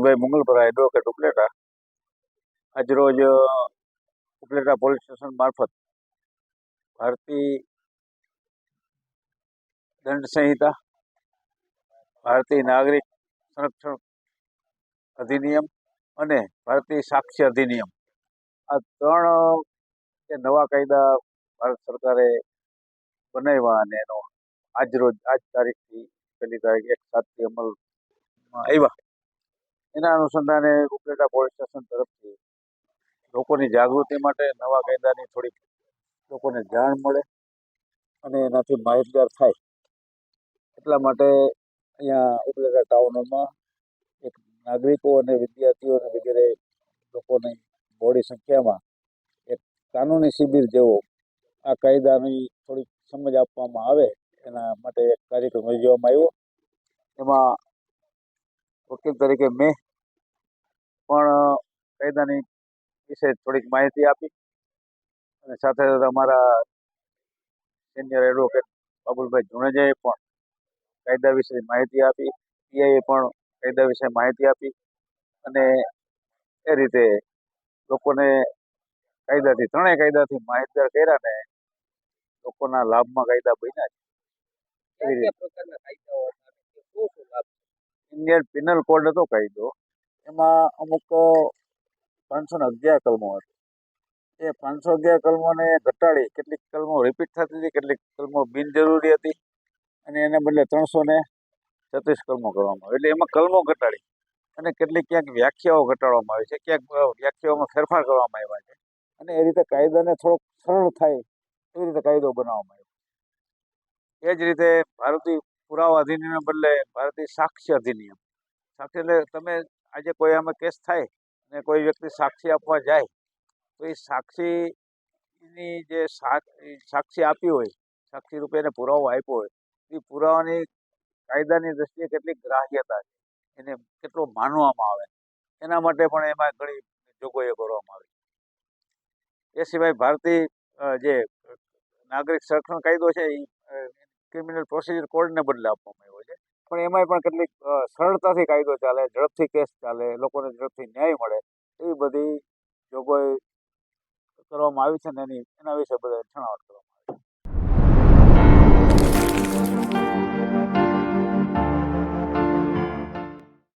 એસસીભાઈ મંગલપરા advocate Upleta. આજરોજ Upleta police station મારફત ભારતીય દંડ સંહિતા, ભારતીય નાગરિક સંરક્ષણ અધિનિયમ અને ભારતીય સાક્ષી અધિનિયમ. આ ત્રણ જે નવા કાયદા ભારત સરકારે બનાવ્યા અને એનો આજરોજ આજ તારીખથી પહેલી તારીખ એક સાતથી અમલમાં આવ્યા. એના અનુસંધાને ઉપલેટા પોલીસ સ્ટેશન તરફથી લોકોની જાગૃતિ માટે નવા કાયદાની થોડીક લોકોને જાણ મળે અને એનાથી માહિતગાર થાય. એટલા માટે અહીંયા ઉપલેટા ટાઉનોમાં એક નાગરિકો અને વિદ્યાર્થીઓ અને વગેરે લોકોની મોડી સંખ્યામાં એક કાનૂની શિબિર જેવો આ કાયદાની થોડીક સમજ આપવામાં આવે એના માટે એક કાર્યક્રમ યોજવામાં આવ્યો. એમાં વકીલ તરીકે મેં પણ કાયદાની વિશે થોડીક માહિતી આપી અને સાથે સાથે અમારા સિનિયર એડવોકેટ બાબુલભાઈ જુણેજાએ પણ કાયદા વિશે માહિતી આપી પીઆઈએ પણ કાયદા વિશે માહિતી આપી અને એ રીતે લોકોને કાયદાથી, ત્રણેય કાયદાથી માહિતગાર કર્યા ને લોકોના લાભમાં કાયદા બન્યા છે. એવી રીતે. ઇન્ડિયન પિનલ કોડ હતો કાયદો. એમાં અમુક પાંચસો ને અગિયાર કલમો હતી. એ પાંચસો અગિયાર કલમોને ઘટાડી કેટલીક કલમો રિપીટ થતી હતી, કેટલીક કલમો બિનજરૂરી હતી અને એને બદલે ત્રણસો ને છત્રીસ કલમો કરવામાં આવી. એટલે એમાં કલમો ઘટાડી અને કેટલીક ક્યાંક વ્યાખ્યાઓ ઘટાડવામાં આવી છે, ક્યાંક વ્યાખ્યાઓમાં ફેરફાર કરવામાં આવ્યા છે અને એ રીતે કાયદાને થોડોક સરળ થાય એવી રીતે કાયદો બનાવવામાં આવ્યો. એ જ રીતે ભારતીય પુરાવા અધિનિયમ બદલે ભારતીય સાક્ષી અધિનિયમ. સાક્ષી એટલે તમે આજે કોઈ આમાં કેસ થાય અને કોઈ વ્યક્તિ સાક્ષી આપવા જાય, તો એ સાક્ષીની જે સાક્ષી આપી હોય, સાક્ષી રૂપે એને પુરાવો આપ્યો હોય એ પુરાવાની કાયદાની દ્રષ્ટિએ કેટલી ગ્રાહ્યતા છે, એને કેટલો માનવામાં આવે, એના માટે પણ એમાં ઘણી જોગવાઈઓ કરવામાં આવી. એ સિવાય ભારતીય જે નાગરિક સંરક્ષણ કાયદો છે, એ ક્રિમિનલ પ્રોસિજર કોડને બદલે આપવામાં આવ્યો છે. પણ એમાંય પણ કેટલીક સરળતાથી કાયદો ચાલે, ઝડપથી કેસ ચાલે, લોકોને ઝડપથી ન્યાય મળે, એવી બધી જોગવાઈ કરવામાં આવી છે ને એની, એના વિશે બધા છણાવટ કરવામાં